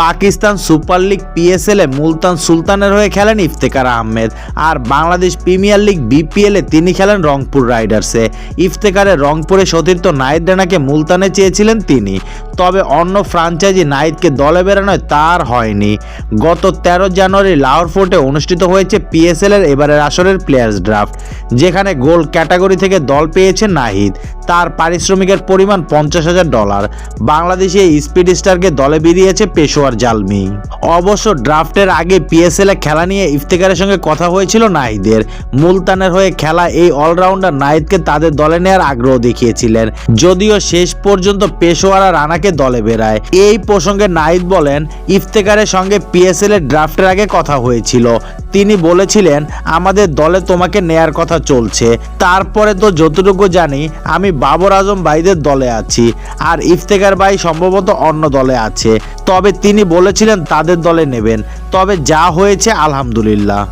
Pakistan super League PSL এ মুলতান সুলতানের হয়ে খেলেন ইফতেকার আহমেদ। আর বাংলাদেশ প্রিমিয়ার লিগ বিপিএল এ তিনি খেলেন রংপুর রাইডার্সে। ইফতেকারের রংপুরে সতীর্থ নাইদ ডানাকে মুলতানে চেয়েছিলেন তিনি। তবে অন্য ফ্রাঞ্চাইজি নাহিদকে দলে বেরানোয় তার হয়নি। গত তেরো জানুয়ারি লাহোর ফোর্টে অনুষ্ঠিত হয়েছে পিএসএল এর এবারের আসরের প্লেয়ার্স ড্রাফট যেখানে গোল ক্যাটাগরি থেকে দল পেয়েছে নাহিদ। তার পারিশ্রমিকের পরিমাণ পঞ্চাশ হাজার ডলার। বাংলাদেশে স্পিড স্টারকে দলে বেরিয়েছে পেশোয়ার জালমি। অবশ্য ড্রাফটের আগে পিএসএল এ খেলা নিয়ে ইফতেকারের সঙ্গে কথা হয়েছিল নাহিদের। মুলতানের হয়ে খেলা এই অলরাউন্ডার নাহিদকে তাদের দলে নেওয়ার আগ্রহ দেখিয়েছিলেন। যদিও শেষ পর্যন্ত পেশোয়ারা রানাকে দলে বেরায় এই প্রসঙ্গে নাহিদ বলেন ইফতেকারের সঙ্গে পিএসএল এর ড্রাফটের আগে কথা হয়েছিল। তিনি বলেছিলেন, আমাদের দলে তোমাকে নেয়ার কথা চলছে। তারপরে তো যতটুকু জানি, আমি বাবর আজম ভাইদের দলে আছি। আর ইফতেকার ভাই সম্ভবত অন্য দলে আছে। তবে তিনি বলেছিলেন, তাদের দলে নেবেন। তবে যা হয়েছে, আলহামদুলিল্লাহ।